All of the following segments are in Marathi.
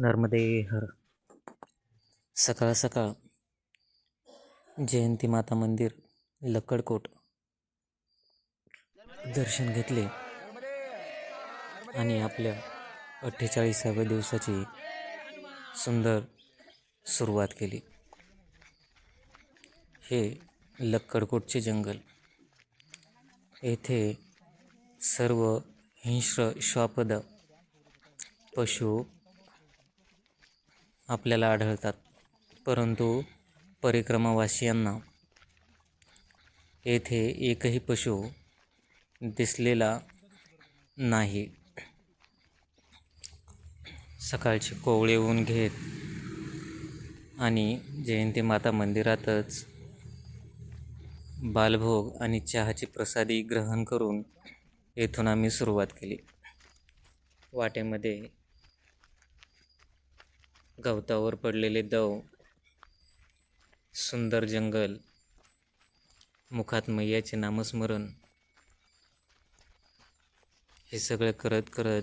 नर्मदे हर. सकाळ सकाळ जयंती माता मंदिर लक्कडकोट. दर्शन घेतले. आणि आपल्या अठ्ठेचाळीसाव्या दिवसाची सुंदर सुरुवात केली. हे लक्कडकोटचे जंगल. येथे सर्व हिंस्र श्वापद पशु आपल्याला आढळतात. परंतु परिक्रमावासियांना येथे एकही पशु दिसलेला नाही. सकाळचे कोवळे ऊन घेत आणि जयंती माता मंदिरातच बालभोग आणि चहाची प्रसादी ग्रहण करून येथून आम्ही सुरुवात केली. वाटेमध्ये गवतावर पडलेले दव सुंदर जंगल मुखात मैयाचे नामस्मरण हे सगळं करत करत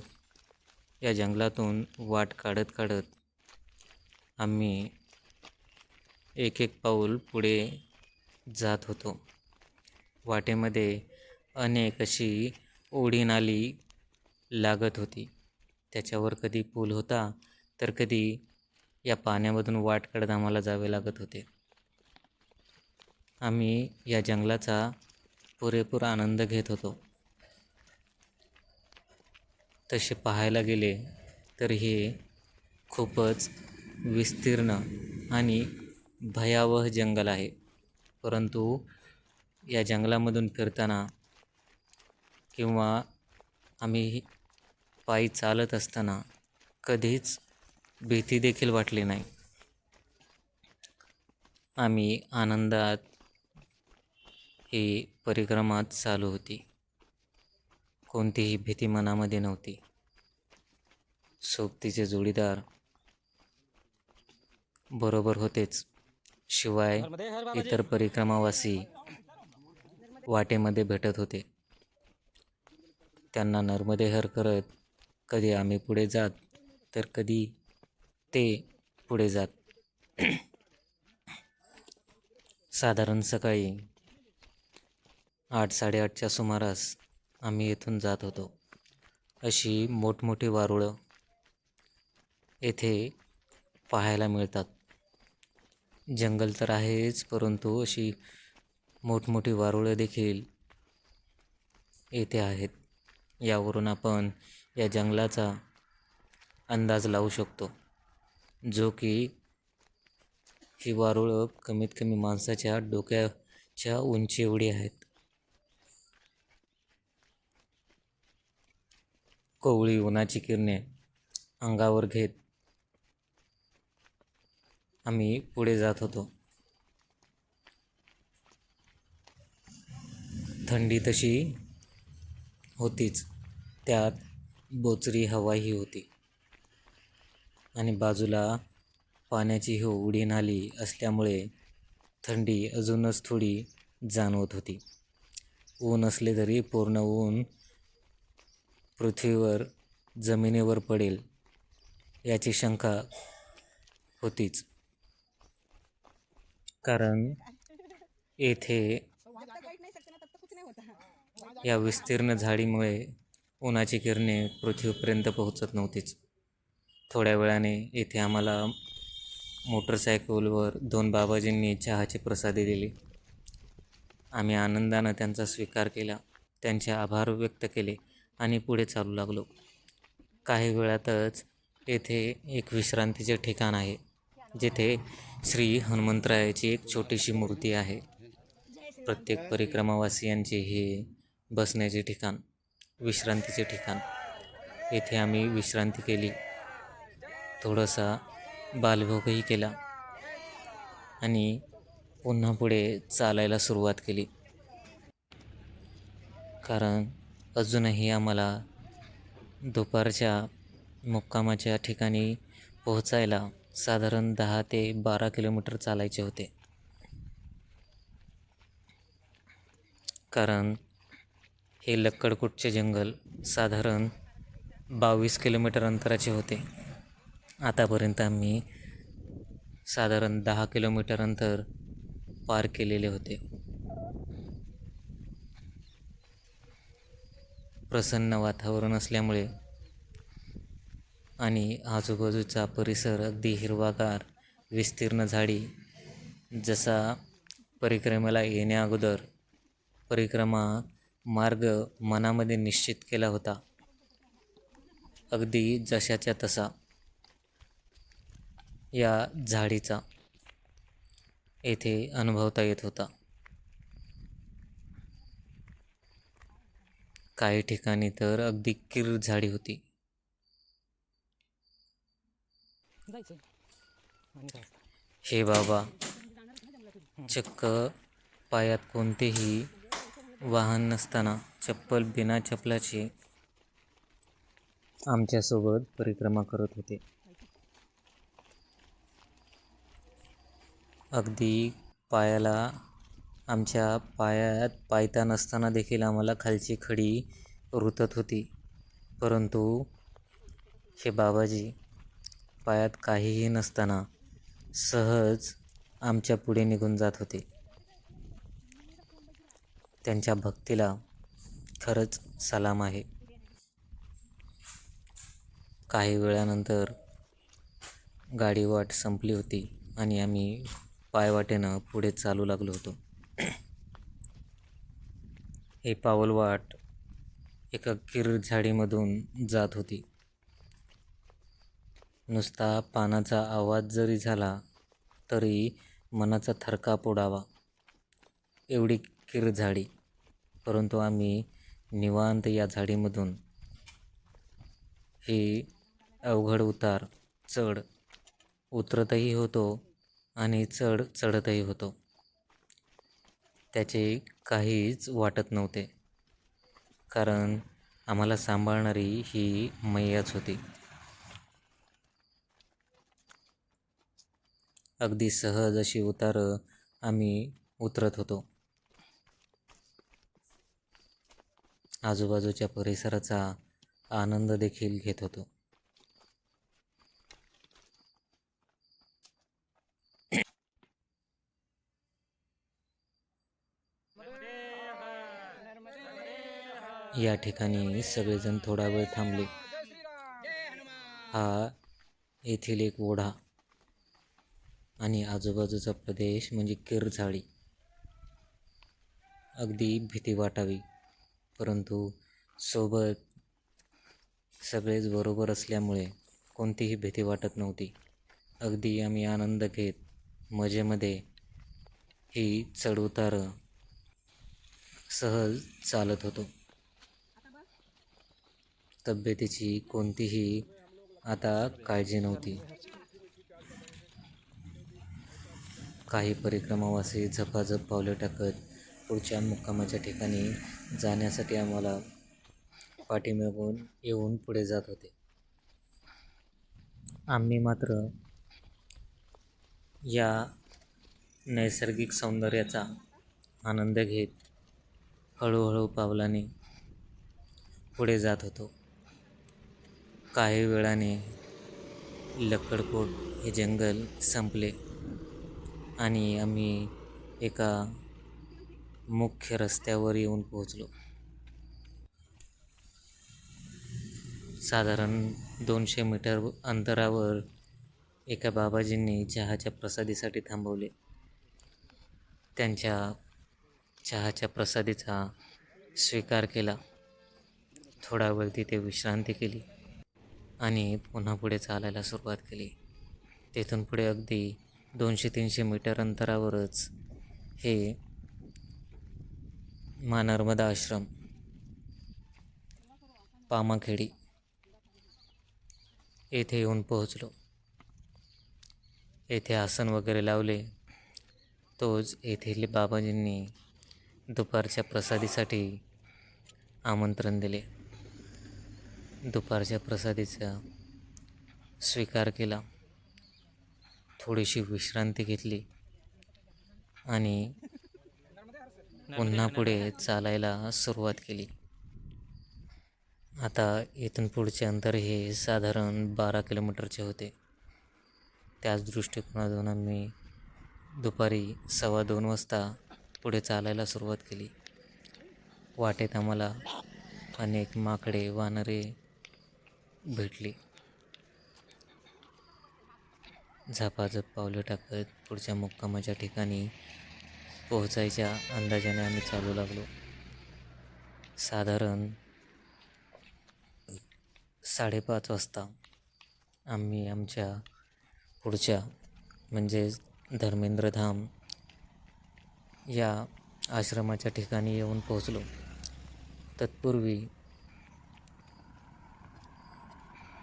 या जंगलातून वाट काढत काढत आम्ही एक एक पाऊल पुढे जात होतो. वाटेमध्ये अनेक अशी ओढी नाली लागत होती. त्याच्यावर कधी पूल होता तर कधी या पाण्यामधून वाट काढत आम्हाला जावे लागत होते. आम्ही या जंगलाचा पुरेपूर आनंद घेत होतो. तसे पाहायला गेले तर हे खूपच विस्तीर्ण आणि भयावह जंगल आहे. परंतु या जंगलामधून फिरताना किंवा आम्ही पायी चालत असताना कधीच भीती देखील वाटली नाही. आम्ही आनंदात ही परिक्रमा चालू होती. कोणतीही भीती मनामध्ये नव्हती. सोबतीचे जोडीदार बरोबर होतेच. शिवाय इतर परिक्रमावासी वाटेमध्ये भेटत होते. त्यांना नर्मदेहर करत कधी आम्ही पुढे जात तर कधी ते पुढे जात. साधारण सकाळी आठ साडेआठच्या सुमारास आम्ही येथून जात होतो. अशी मोठमोठी वारुळं येथे पाहायला मिळतात. जंगल तर आहेच परंतु अशी मोठमोठी वारुळं देखील येथे आहेत. यावरून आपण या जंगलाचा अंदाज लावू शकतो. जो की ही वारुळं कमीत कमी माणसाच्या डोक्याच्या उंची एवढी आहेत. कोवळी उन्हाची किरणे अंगावर घेत आम्ही पुढे जात होतो. थंडी तशी होतीच त्यात बोचरी हवाही होती. आणि बाजूला पाण्याची हो उडी नाली असल्यामुळे थंडी अजूनच थोडी जाणवत होती. ऊन असले तरी पूर्ण ऊन पृथ्वीवर जमिनीवर पडेल याची शंका होतीच. कारण येथे या विस्तीर्ण झाडीमुळे उन्हाची किरणे पृथ्वीपर्यंत पोहोचत नव्हतीच. थोड्या वेळाने येथे आम्हाला मोटरसायकलवर दोन बाबाजींनी चहाचे प्रसादी दिली. आम्ही आनंदानं त्यांचा स्वीकार केला त्यांचे आभार व्यक्त केले आणि पुढे चालू लागलो. काही वेळातच येथे एक विश्रांतीचे ठिकाण आहे जेथे श्री हनुमंतरायाची एक छोटीशी मूर्ती आहे. प्रत्येक परिक्रमावासियांचे हे बसण्याचे ठिकाण विश्रांतीचे ठिकाण. येथे आम्ही विश्रांती केली. थोडासा बालभोगही केला आणि पुन्हा पुढे चालायला सुरुवात केली. कारण अजूनही आम्हाला दुपारच्या मुक्कामाच्या ठिकाणी पोहोचायला साधारण दहा ते बारा किलोमीटर चालायचे होते. कारण हे लक्कडकुटचे जंगल साधारण बावीस किलोमीटर अंतराचे होते. आतापर्यंत आम्ही साधारण दहा किलोमीटर अंतर पार केलेले होते. प्रसन्न वातावरण असल्यामुळे आणि आजूबाजूचा परिसर अगदी हिरवागार विस्तीर्ण झाडी जसा परिक्रमेला येण्याअगोदर परिक्रमा मार्ग मनामध्ये निश्चित केला होता. अगदी जशाच्या तसा. या झाडीचा येथे अनुभवता येत होता. काही ठिकाणी तर अगदी किर झाडी होती. हे बाबा चक्क पायात कोणतेही वाहन नसताना चप्पल बिना चपलाचे आमच्यासोबत परिक्रमा करत होते. अगदी पायाला आमच्या पायात पायता नसताना देखील आम्हाला खालची खडी रुतत होती. परंतु हे बाबाजी पायात काहीही नसताना सहज आमच्या पुढे निघून जात होते. त्यांच्या भक्तीला खरंच सलाम आहे. काही वेळानंतर गाडी वाट संपली होती आणि आम्ही पायवाटेनं पुढे चालू लागलो होतो. हे पावलवाट एका किर झाडीमधून जात होती. नुसता पानाचा आवाज जरी झाला तरी मनाचा थरकाप उडावा एवढी किर झाडी. परंतु आम्ही निवांत या झाडीमधून. ही अवघड उतार चढ उतरतही होतो आणि चढ चढतही होतो. त्याचे काहीच वाटत नव्हते. कारण आम्हाला सांभाळणारी ही मैयाच होती. अगदी सहज अशी उतारं आम्ही उतरत होतो. आजूबाजूच्या परिसराचा आनंद देखील घेत होतो. या ठिकाणी सगळेजण थोडा वेळ थांबले. हा येथील एक ओढा आणि आजूबाजूचा प्रदेश म्हणजे किरझाळी. अगदी भीती वाटावी परंतु सोबत सगळेच बरोबर असल्यामुळे कोणतीही भीती वाटत नव्हती. अगदी आम्ही आनंद घेत मजेमध्ये ही चढउतारं सहज चालत होतो. तब्येतीची कोणतीही आता काळजी नव्हती. काही परिक्रमावासी झपाझप पावले टाकत पुढच्या मुक्कामाच्या ठिकाणी जाण्यासाठी आम्हाला पाठीमागून येऊन पुढे जात होते. आम्ही मात्र या नैसर्गिक सौंदर्याचा आनंद घेत हळूहळू पावलाने पुढे जात होतो. काही वेळाने लक्कडकोट हे जंगल संपले आणि आम्ही एका मुख्य रस्त्यावर येऊन पोहोचलो. साधारण दोनशे मीटर अंतरावर एका बाबाजींनी चहाच्या प्रसादीसाठी थांबवले. त्यांच्या चहाच्या प्रसादीचा स्वीकार केला. थोडा वेळ तिथे विश्रांती केली. आणि पुन्हा पुढे चालायला सुरुवात केली. तेथून पुढे अगदी दोनशे तीनशे मीटर अंतरावरच हे मा नर्मदा आश्रम पामाखेडी येथे येऊन पोहोचलो. येथे आसन वगैरे लावले. तोच येथील बाबाजींनी दुपारच्या प्रसादीसाठी आमंत्रण दिले. दुपारच्या प्रसादीचा स्वीकार केला. थोडीशी विश्रांती घेतली आणि पुन्हा पुढे चालायला सुरुवात केली. आता इथून पुढचे अंतर हे साधारण बारा किलोमीटरचे होते. त्याच दृष्टिकोनातून आम्ही दुपारी सव्वा दोन वाजता पुढे चालायला सुरुवात केली. वाटेत आम्हाला अनेक माकडे वानरे भेटली. झपाझप पावले टाकत पुढच्या मुक्कामाच्या ठिकाणी पोहोचायच्या अंदाजाने आम्ही चालू लागलो. साधारण साडेपाच वाजता आम्ही आमच्या पुढच्या म्हणजेच धर्मेंद्रधाम या आश्रमाच्या ठिकाणी येऊन पोहोचलो. तत्पूर्वी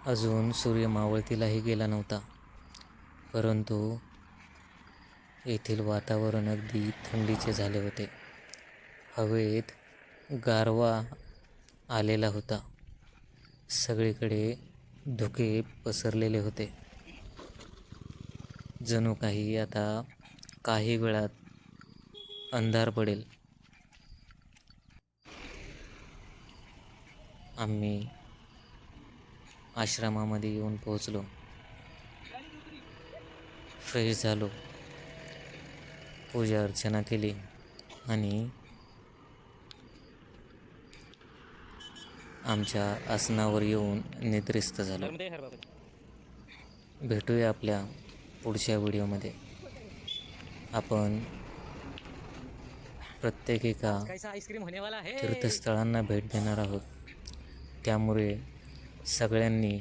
अजून सूर्य मावळतीलाही गेला नव्हता. परंतु येथील वातावरण अगदी थंडीचे झाले होते. हवेत गारवा आलेला होता. सगळीकडे धुके पसरलेले होते. जणू काही आता काही वेळात अंधार पडेल. आम्ही आश्रमामध्ये येऊन पोहोचलो. फ्रेश झालो. पूजा अर्चना केली आणि आमच्या आसनावर येऊन निद्रिस्त झालो. भेटूया आपल्या पुढच्या व्हिडिओमध्ये. आपण प्रत्येक एका तीर्थस्थळांना भेट देणार आहोत. त्यामुळे सगळ्यांनी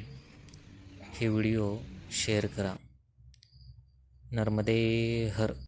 हे व्हिडिओ शेअर करा. नर्मदे हर.